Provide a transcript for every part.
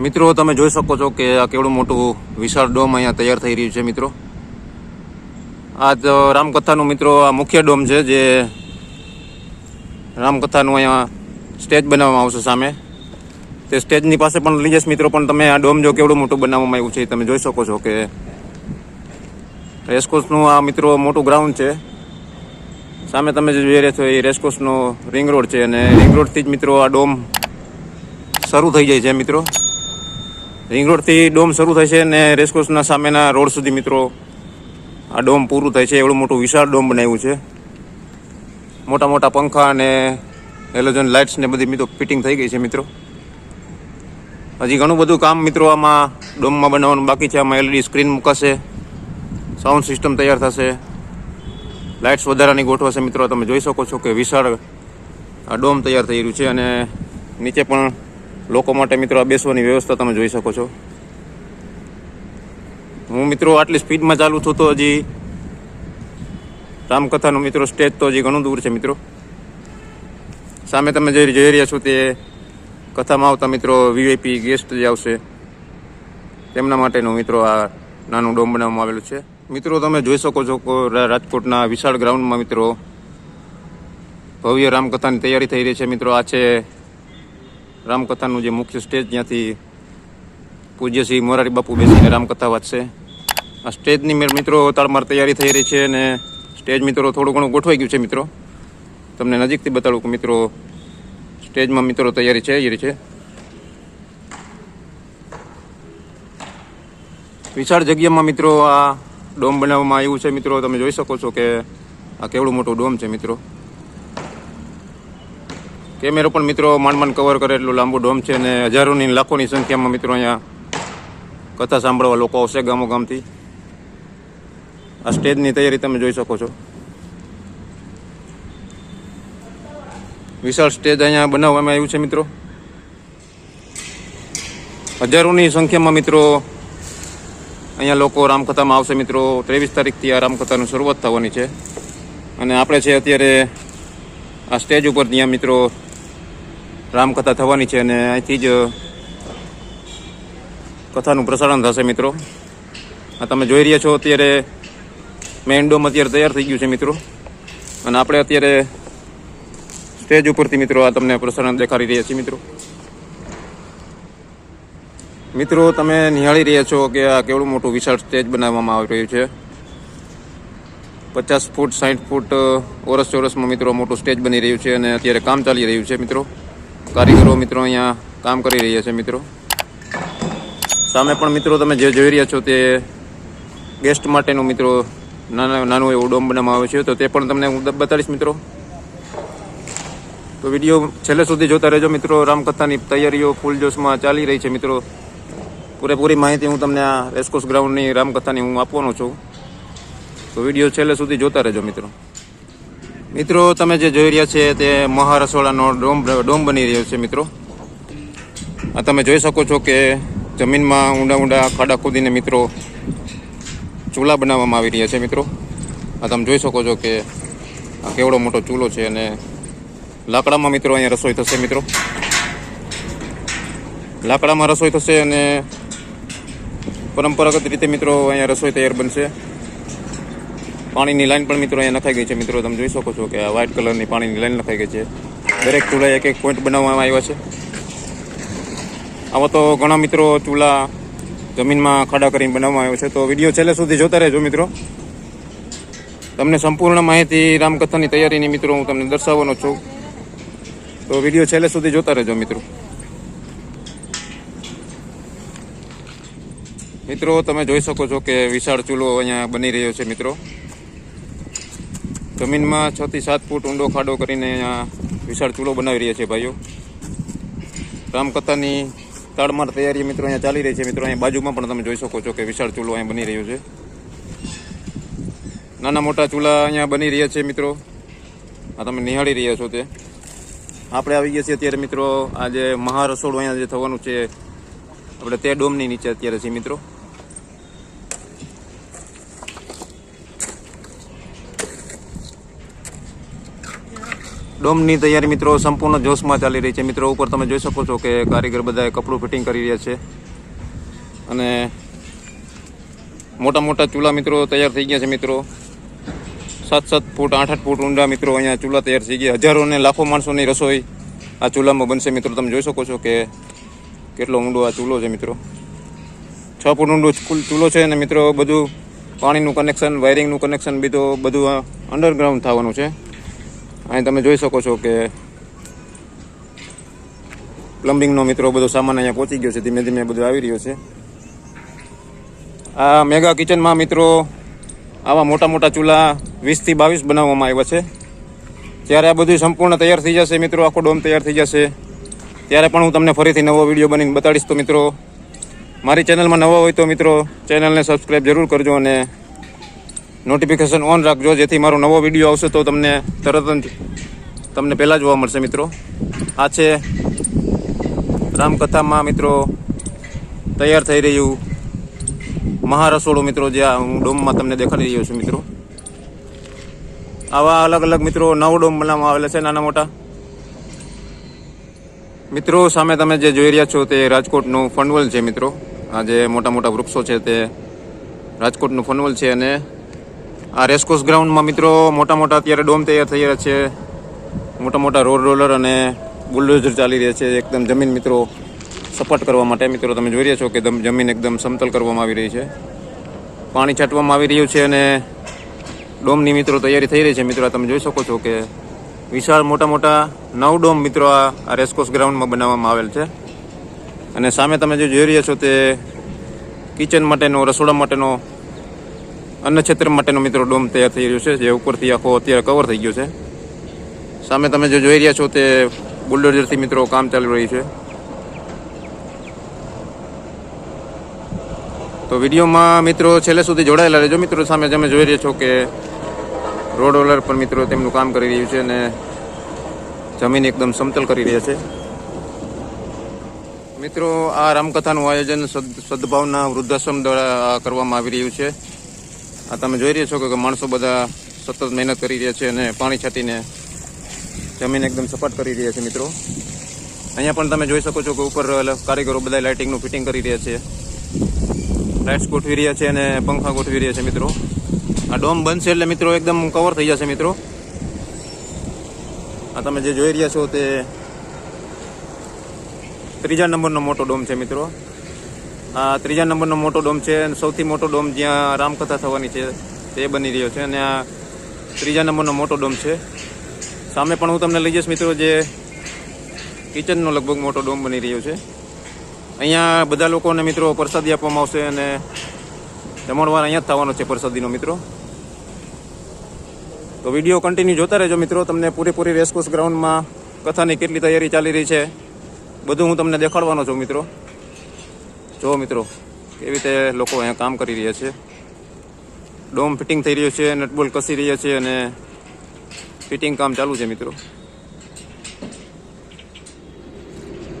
મિત્રો, તમે જોઈ શકો છો કે આ કેવડું મોટું વિશાળ ડોમ અહીંયા તૈયાર થઈ રહ્યું છે, મિત્રો. આ તો રામકથાનું, મિત્રો, આ મુખ્ય ડોમ છે, જે રામકથાનું અહીંયા સ્ટેજ બનાવવામાં આવશે સામે. તે સ્ટેજની પાસે પણ લઈ જશે મિત્રો, પણ તમે આ ડોમ જો કેવડું મોટું બનાવવામાં આવ્યું છે તમે જોઈ શકો છો કે રેસકોર્સનું આ, મિત્રો, મોટું ગ્રાઉન્ડ છે. સામે તમે જે જોઈ રહ્યા છો એ રેસકોર્સનો રિંગ રોડ છે અને રિંગ રોડથી જ, મિત્રો, આ ડોમ શરૂ થઈ જાય છે, મિત્રો. રિંગ રોડથી ડોમ શરૂ થાય છે અને રેસકોર્સના સામેના રોડ સુધી મિત્રો આ ડોમ પૂરું થાય છે. એવડું મોટું વિશાળ ડોમ બનાવ્યું છે. મોટા મોટા પંખા અને હેલોજન લાઇટ્સ ને બધી મિત્રો ફિટિંગ થઈ ગઈ છે મિત્રો. હજી ઘણું બધું કામ મિત્રો આમાં ડોમમાં બનાવવાનું બાકી છે. આમાં એલઈડી સ્ક્રીન મૂકાશે. સાઉન્ડ સિસ્ટમ તૈયાર થશે. લાઇટ્સ વધારાની ગોઠવાશે મિત્રો. તમે જોઈ શકો છો કે વિશાળ આ ડોમ તૈયાર થઈ રહ્યું છે અને નીચે પણ લોકો માટે મિત્રો આ બેસવાની વ્યવસ્થા તમે જોઈ શકો છો. હું મિત્રો આટલી સ્પીડમાં ચાલું છું તો હજી રામકથાનું મિત્રો સ્ટેજ તો હજી ઘણું દૂર છે મિત્રો. સામે તમે જે જોઈ રહ્યા છો તે કથામાં આવતા મિત્રો વીઆઈપી ગેસ્ટ જે આવશે, તેમના માટેનું મિત્રો આ નાનું ડોમ બનાવવામાં આવેલું છે. મિત્રો તમે જોઈ શકો છો રાજકોટના વિશાળ ગ્રાઉન્ડમાં મિત્રો ભવ્ય રામકથાની તૈયારી થઈ રહી છે. મિત્રો આ છે રામકથાનું જે મુખ્ય સ્ટેજ જ્યાંથી પૂજ્ય શ્રી મોરારી બાપુ બેસીને રામકથા વાંચશે. આ સ્ટેજની મેં મિત્રો તાળમાર તૈયારી થઈ રહી છે અને સ્ટેજ મિત્રો થોડું ઘણું ગોઠવાઈ ગયું છે મિત્રો. તમને નજીકથી બતાડું કે મિત્રો સ્ટેજમાં મિત્રો તૈયારી છે, એ છે વિશાળ જગ્યામાં મિત્રો આ ડોમ બનાવવામાં આવ્યું છે મિત્રો. તમે જોઈ શકો છો કે આ કેવડું મોટું ડોમ છે મિત્રો. કેમેરો પણ મિત્રો માંડ માંડ કવર કરે, એટલું લાંબુ ડોમ છે અને હજારોની લાખોની સંખ્યામાં મિત્રો અહીંયા કથા સાંભળવા લોકો આવશે ગામો ગામથી આ સ્ટેજની તૈયારી તમે જોઈ શકો છો. વિશાળ સ્ટેજ અહીંયા બનાવવામાં આવ્યું છે મિત્રો. હજારોની સંખ્યામાં મિત્રો અહીંયા લોકો રામકથામાં આવશે મિત્રો. ત્રેવીસ તારીખથી આ રામકથાની શરૂઆત થવાની છે. અને આપણે છે અત્યારે આ સ્ટેજ ઉપર ત્યાં મિત્રો રામકથા થવાની છે અને અહીંથી જ કથાનું પ્રસારણ થશે મિત્રો. આ તમે જોઈ રહ્યા છો અત્યારે મેઇન ડોમ અત્યારે તૈયાર થઈ ગયું છે મિત્રો. અને આપણે અત્યારે સ્ટેજ ઉપરથી મિત્રો આ તમને પ્રસારણ દેખાડી રહ્યા છીએ મિત્રો. મિત્રો, તમે નિહાળી રહ્યા છો કે આ કેવડું મોટું વિશાળ સ્ટેજ બનાવવામાં આવી રહ્યું છે. પચાસ ફૂટ સાઠ ફૂટ ઓરસ ચોરસમાં મિત્રો મોટું સ્ટેજ બની રહ્યું છે અને અત્યારે કામ ચાલી રહ્યું છે મિત્રો. કારીગરો મિત્રો અહીંયા કામ કરી રહ્યા છે મિત્રો. સામે પણ મિત્રો તમે જે જોઈ રહ્યા છો તે ગેસ્ટ માટેનું મિત્રો નાના, નાનું એવું ડોમ બનાવવામાં આવ્યું છે, તો તે પણ તમને હું બતાડીશ મિત્રો. તો વીડિયો છેલ્લે સુધી જોતા રહેજો મિત્રો, રામકથાની તૈયારીઓ ફૂલ જોશમાં ચાલી રહી છે મિત્રો. પૂરેપૂરી માહિતી હું તમને આ રેસકોર્સ ગ્રાઉન્ડની રામકથાની હું આપવાનો છું. તો વીડિયો છેલ્લે સુધી જોતા રહેજો મિત્રો. મિત્રો, તમે જે જોઈ રહ્યા છે તે મહારસોડાનો ડોમ ડોમ બની રહ્યો છે, મિત્રો. આ તમે જોઈ શકો છો કે જમીનમાં ઊંડા ઊંડા ખાડા ખોદીને મિત્રો ચૂલા બનાવવામાં આવી રહ્યા છે, મિત્રો. આ તમે જોઈ શકો છો કે આ કેવડો મોટો ચૂલો છે અને લાકડામાં મિત્રો અહીંયા રસોઈ થશે, મિત્રો. લાકડામાં રસોઈ થશે અને પરંપરાગત રીતે મિત્રો અહીંયા રસોઈ તૈયાર બનશે. પાણીની લાઈન પણ મિત્રો અહીંયા નખાઈ ગઈ છે. મિત્રો, તમે જોઈ શકો છો કે આ વ્હાઇટ કલરની પાણીની લાઈન નખાઈ ગઈ છે. દરેક ચૂલા એક એક પોઈન્ટ બનાવવામાં આવ્યા છે. આવા તો ઘણા મિત્રો ચૂલા જમીનમાં ખાડા કરીને બનાવવામાં આવ્યો છે. તો વીડિયો છેલ્લે સુધી જોતા રહેજો મિત્રો. તમને સંપૂર્ણ માહિતી રામકથાની તૈયારીની મિત્રો હું તમને દર્શાવવાનો છું. તો વીડિયો છેલ્લે સુધી જોતા રહેજો મિત્રો. મિત્રો, તમે જોઈ શકો છો કે વિશાળ ચૂલો અહીંયા બની રહ્યો છે મિત્રો. જમીનમાં છ થી સાત ફૂટ ઊંડો ખાડો કરીને અહીંયા વિશાળ ચૂલો બનાવી રહ્યા છે ભાઈઓ. રામકથાની તાળમાર તૈયારી મિત્રો અહીંયા ચાલી રહી છે. મિત્રો, અહીંયા બાજુમાં પણ તમે જોઈ શકો છો કે વિશાળ ચૂલો અહીંયા બની રહ્યો છે. નાના મોટા ચૂલા અહીંયા બની રહ્યા છે મિત્રો. આ તમે નિહાળી રહ્યા છો તે. આપણે આવી ગયા છીએ અત્યારે મિત્રો આજે મહારસોડું અહીંયા જે થવાનું છે, આપણે તે ડોમની નીચે અત્યારે છીએ મિત્રો. ડોમની તૈયારી મિત્રો સંપૂર્ણ જોશમાં ચાલી રહી છે. મિત્રો, ઉપર તમે જોઈ શકો છો કે કારીગર બધાએ કપડું ફિટિંગ કરી રહ્યા છે. અને મોટા મોટા ચૂલા મિત્રો તૈયાર થઈ ગયા છે મિત્રો. સાત સાત ફૂટ, આઠ આઠ ફૂટ ઊંડા મિત્રો અહીંયા ચૂલા તૈયાર થઈ ગયા. હજારો ને લાખો માણસોની રસોઈ આ ચૂલામાં બનશે મિત્રો. તમે જોઈ શકો છો કે કેટલો ઊંડો આ ચૂલો છે મિત્રો. છ ફૂટ ઊંડો ચૂલો છે અને મિત્રો બધું પાણીનું કનેક્શન વાયરિંગનું કનેક્શન બીજું બધું અંડરગ્રાઉન્ડ થવાનું છે. અહીં તમે જોઈ શકો છો કે પ્લમ્બિંગનો મિત્રો બધો સામાન અહીંયા પહોંચી ગયો છે. ધીમે ધીમે બધું આવી રહ્યો છે. આ મેગા કિચનમાં મિત્રો આવા મોટા મોટા ચૂલા વીસથી બાવીસ બનાવવામાં આવ્યા છે. જ્યારે આ બધું સંપૂર્ણ તૈયાર થઈ જશે મિત્રો, આખો ડોમ તૈયાર થઈ જશે. ત્યારે પણ હું તમને ફરીથી નવો વીડિયો બનીને બતાડીશ. તો મિત્રો, મારી ચેનલમાં નવા હોય તો મિત્રો, ચેનલને સબસ્ક્રાઈબ જરૂર કરજો અને નોટિફિકેશન ઓન રાખજો. જેથી મારો નવો વીડિયો આવશે તો તમને તરત જ તમને પહેલાં જોવા મળશે, મિત્રો. આ છે રામકથામાં, મિત્રો, તૈયાર થઈ રહ્યું મહારસોડું, મિત્રો, જે હું ડોમમાં તમને દેખાડી રહ્યો છું, મિત્રો. આવા અલગ અલગ મિત્રો, નવ ડોમ બનાવવામાં આવેલા છે, નાના મોટા. મિત્રો, સામે તમે જે જોઈ રહ્યા છો તે રાજકોટનું ફનવલ છે, મિત્રો. આ જે મોટા મોટા વૃક્ષો છે તે રાજકોટનું ફંડવલ છે અને આ રેસકોર્સ ગ્રાઉન્ડમાં મિત્રો મોટા મોટા અત્યારે ડોમ તૈયાર થઈ રહ્યા છે. મોટા મોટા રોડ રોલર અને બુલડોઝર ચાલી રહ્યા છે. એકદમ જમીન મિત્રો સપાટ કરવા માટે. મિત્રો, તમે જોઈ રહ્યા છો કે જમીન એકદમ સમતલ કરવામાં આવી રહી છે. પાણી છાંટવામાં આવી રહ્યું છે અને ડોમની મિત્રો તૈયારી થઈ રહી છે. મિત્રો તમે જોઈ શકો છો કે વિશાળ મોટા મોટા નવ ડોમ મિત્રો આ રેસકોર્સ ગ્રાઉન્ડમાં બનાવવામાં આવેલ છે. અને સામે તમે જે જોઈ રહ્યા છો તે કિચન માટેનો, રસોડા માટેનો અન્ન ક્ષેત્ર માટેનો મિત્રો ડોમ તૈયાર થઈ રહ્યો છે, જે ઉપરથી આખો અત્યારે કવર થઈ ગયો છે. સામે તમે જે જોઈ રહ્યા છો તે બુલડોઝરથી મિત્રો કામ ચાલી રહ્યું છે. તો વિડીયોમાં મિત્રો છેલ્લે સુધી જોડાયેલા રહેજો. મિત્રો સામે તમે જોઈ રહ્યા છો કે રોડ રોલર પર મિત્રો તેમનું કામ કરી રહ્યું છે અને જમીન એકદમ સમતલ કરી રહ્યા છે. મિત્રો આ રામકથાનું આયોજન સદ- સદભાવના વૃદ્ધાશ્રમ દ્વારા કરવામાં આવી રહ્યું છે. આ તમે જોઈ રહ્યા છો કે માણસો બધા સતત મહેનત કરી રહ્યા છે અને પાણી છાંટીને જમીન એકદમ સપાટ કરી રહ્યા છે મિત્રો. અહીંયા પણ તમે જોઈ શકો છો કે ઉપર કારીગરો બધા લાઇટિંગનું ફિટિંગ કરી રહ્યા છે. લાઇટ્સ ગોઠવી રહ્યા છે અને પંખા ગોઠવી રહ્યા છે મિત્રો. આ ડોમ બનશે એટલે મિત્રો એકદમ કવર થઈ જશે મિત્રો. આ તમે જે જોઈ રહ્યા છો તે ત્રીજા નંબરનો મોટો ડોમ છે મિત્રો. ત્રીજા નંબરનો મોટો ડોમ છે અને સૌથી મોટો ડોમ જ્યાં રામકથા થવાની છે તે બની રહ્યો છે અને આ ત્રીજા નંબરનો મોટો ડોમ છે. સામે પણ હું તમને લઈ જઈશ મિત્રો જે કિચનનો લગભગ મોટો ડોમ બની રહ્યો છે. અહીંયા બધા લોકોને મિત્રો પ્રસાદી આપવામાં આવશે અને જમણવાર અહીંયા જ થવાનો છે પ્રસાદીનો મિત્રો. તો વીડિયો કન્ટિન્યુ જોતા રહેજો મિત્રો, તમને પૂરેપૂરી રેસકોર્સ ગ્રાઉન્ડમાં કથાની કેટલી તૈયારી ચાલી રહી છે, બધું હું તમને દેખાડવાનો છું મિત્રો. જો મિત્રો, કેવી રીતે લોકો અહીંયા કામ કરી રહ્યા છે? ડોમ ફિટિંગ થઈ રહ્યો છે, નટબોલ કસી રહ્યા છે અને ફિટિંગ કામ ચાલુ છે મિત્રો.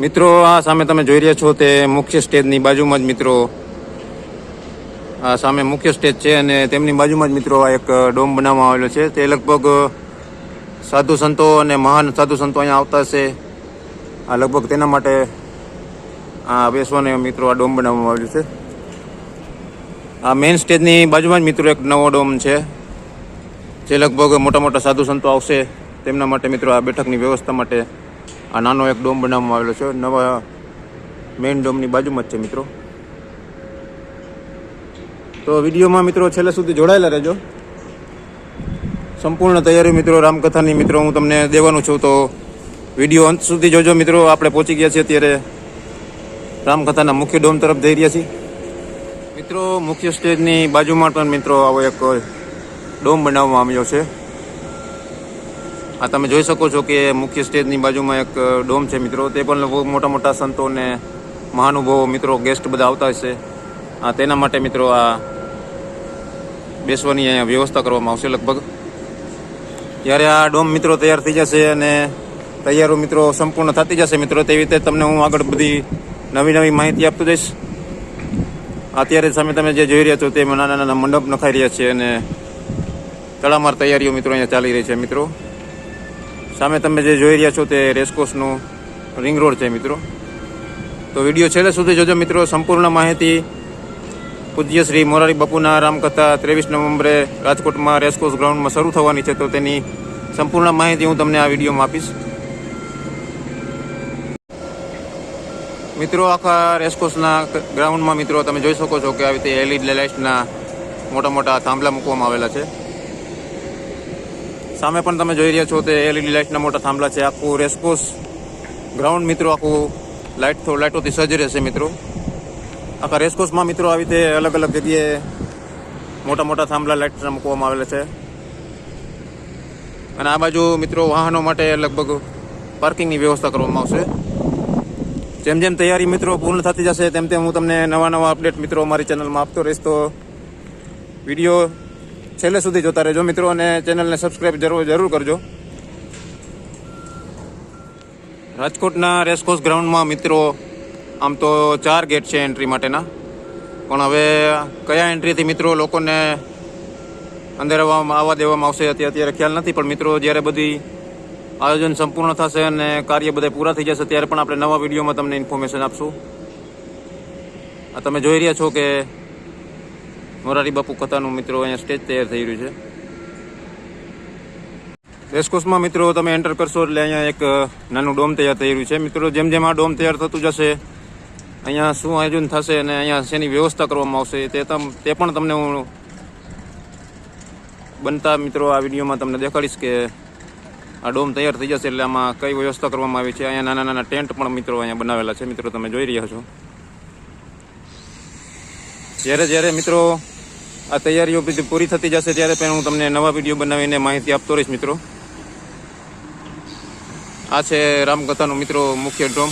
મિત્રો, આ સામે તમે જોઈ રહ્યા છો તે મુખ્ય સ્ટેજની બાજુમાં જ મિત્રો, આ સામે મુખ્ય સ્ટેજ છે અને તેમની બાજુમાં જ મિત્રો આ એક ડોમ બનાવવામાં આવેલો છે. તે લગભગ સાધુ સંતો અને મહાન સાધુ સંતો અહીંયા આવતા હશે. આ લગભગ તેના માટે આ બેસવાને મિત્રો, આ ડોમ બનાવવામાં આવ્યું છે. આ મેઇન સ્ટેજની બાજુમાં જ મિત્રો એક નવો ડોમ છે, જે લગભગ મોટા મોટા સાધુ સંતો આવશે તેમના માટે મિત્રો આ બેઠકની વ્યવસ્થા માટે આ નાનો એક ડોમ બનાવવામાં આવેલો છે. નવા મેઇન ડોમની બાજુમાં જ છે મિત્રો. તો વિડીયોમાં મિત્રો છેલ્લે સુધી જોડાયેલા રહેજો. સંપૂર્ણ તૈયારી મિત્રો, રામકથાની મિત્રો, હું તમને દેવાનું છું. તો વીડિયો અંત સુધી જોજો મિત્રો, આપણે પહોંચી ગયા છીએ અત્યારે રામકથાના મુખ્ય ડોમ તરફ જઈ રહ્યા છીએ. મિત્રો, મુખ્ય સ્ટેજની બાજુમાં પણ મિત્રો આવો એક ડોમ બનાવવામાં આવ્યો છે. આ તમે જોઈ શકો છો કે મુખ્ય સ્ટેજની બાજુમાં એક ડોમ છે મિત્રો. તે પણ મોટા મોટા સંતો અને મહાનુભાવો મિત્રો ગેસ્ટ બધા આવતા હશે. આ તેના માટે મિત્રો આ બેસવાની અહીંયા વ્યવસ્થા કરવામાં આવશે લગભગ. જ્યારે આ ડોમ મિત્રો તૈયાર થઈ જશે અને તૈયારો મિત્રો સંપૂર્ણ થતી જશે મિત્રો. તેવી રીતે તમને હું આગળ બધી નવી નવી માહિતી આપતો જઈશ. અત્યારે સામે તમે જે જોઈ રહ્યા છો તેમાં નાના નાના મંડપ નખાઈ રહ્યા છે અને તડામાર તૈયારીઓ મિત્રો અહીંયા ચાલી રહી છે મિત્રો. સામે તમે જે જોઈ રહ્યા છો તે રેસકોર્સનું રિંગ રોડ છે મિત્રો. તો વીડિયો છેલ્લે સુધી જોજો મિત્રો, સંપૂર્ણ માહિતી પૂજ્ય શ્રી મોરારી બાપુના રામકથા ત્રેવીસ નવેમ્બરે રાજકોટમાં રેસકોર્સ ગ્રાઉન્ડમાં શરૂ થવાની છે. તો તેની સંપૂર્ણ માહિતી હું તમને આ વિડીયોમાં આપીશ. મિત્રો, આખા રેસકોર્સના ગ્રાઉન્ડમાં મિત્રો, તમે જોઈ શકો છો કે આવી રીતે એલઈડી લાઇટ્સના મોટા મોટા થાંભલા મૂકવામાં આવેલા છે. સામે પણ તમે જોઈ રહ્યા છો તે એલઈડી લાઇટના મોટા થાંભલા છે. આખું રેસકોર્સ ગ્રાઉન્ડ મિત્રો, આખું લાઇટ લાઇટોથી સજ્જ રહેશે મિત્રો. આખા રેસકોર્સમાં મિત્રો, આવી રીતે અલગ અલગ જગ્યાએ મોટા મોટા થાંભલા લાઇટના મૂકવામાં આવેલા છે. અને આ બાજુ મિત્રો, વાહનો માટે લગભગ પાર્કિંગની વ્યવસ્થા કરવામાં આવશે. જેમ જેમ તૈયારી મિત્રો પૂર્ણ થતી જશે, તેમ તેમ હું તમને નવા નવા અપડેટ મિત્રો મારી ચેનલમાં આપતો રહીશ. તો વીડિયો છેલ્લે સુધી જોતા રહેજો મિત્રો અને ચેનલને સબસ્ક્રાઈબ જરૂર જરૂર કરજો. રાજકોટના રેસકોર્સ ગ્રાઉન્ડમાં મિત્રો આમ તો ચાર ગેટ છે એન્ટ્રી માટેના. પણ હવે કયા એન્ટ્રીથી મિત્રો લોકોને અંદર આવવા દેવામાં આવશે અત્યારે ખ્યાલ નથી, પણ મિત્રો જ્યારે બધી આયોજન સંપૂર્ણ થશે અને કાર્ય બધા પૂરા થઈ જશે, ત્યારે પણ આપણે નવા વિડીયોમાં તમને ઇન્ફોર્મેશન આપશું. આ તમે જોઈ રહ્યા છો કે મોરારી બાપુ કથાનું મિત્રો અહીંયા સ્ટેજ તૈયાર થઈ રહ્યું છે. રેસકોર્સમાં મિત્રો તમે એન્ટર કરશો એટલે અહીંયા એક નાનું ડોમ તૈયાર થઈ રહ્યું છે. મિત્રો, જેમ જેમ આ ડોમ તૈયાર થતું જશે, અહીંયા શું આયોજન થશે અને અહીંયા શેની વ્યવસ્થા કરવામાં આવશે, તે તે પણ તમને હું બનતા મિત્રો આ વિડીયોમાં તમને દેખાડીશ કે આ ડોમ તૈયાર થઈ જશે એટલે આમાં કઈ વ્યવસ્થા કરવામાં આવી છે? અહીંયા નાના નાના ટેન્ટ પણ મિત્રો અહીંયા બનાવેલા છે. મિત્રો, તમે જોઈ રહ્યા છો. જ્યારે જ્યારે મિત્રો આ તૈયારીઓ બધી પૂરી થતી જશે ત્યારે પણ હું તમને નવા વીડિયો બનાવીને માહિતી આપતો રહીશ, મિત્રો. આ છે રામકથાનો, મિત્રો, મુખ્ય ડોમ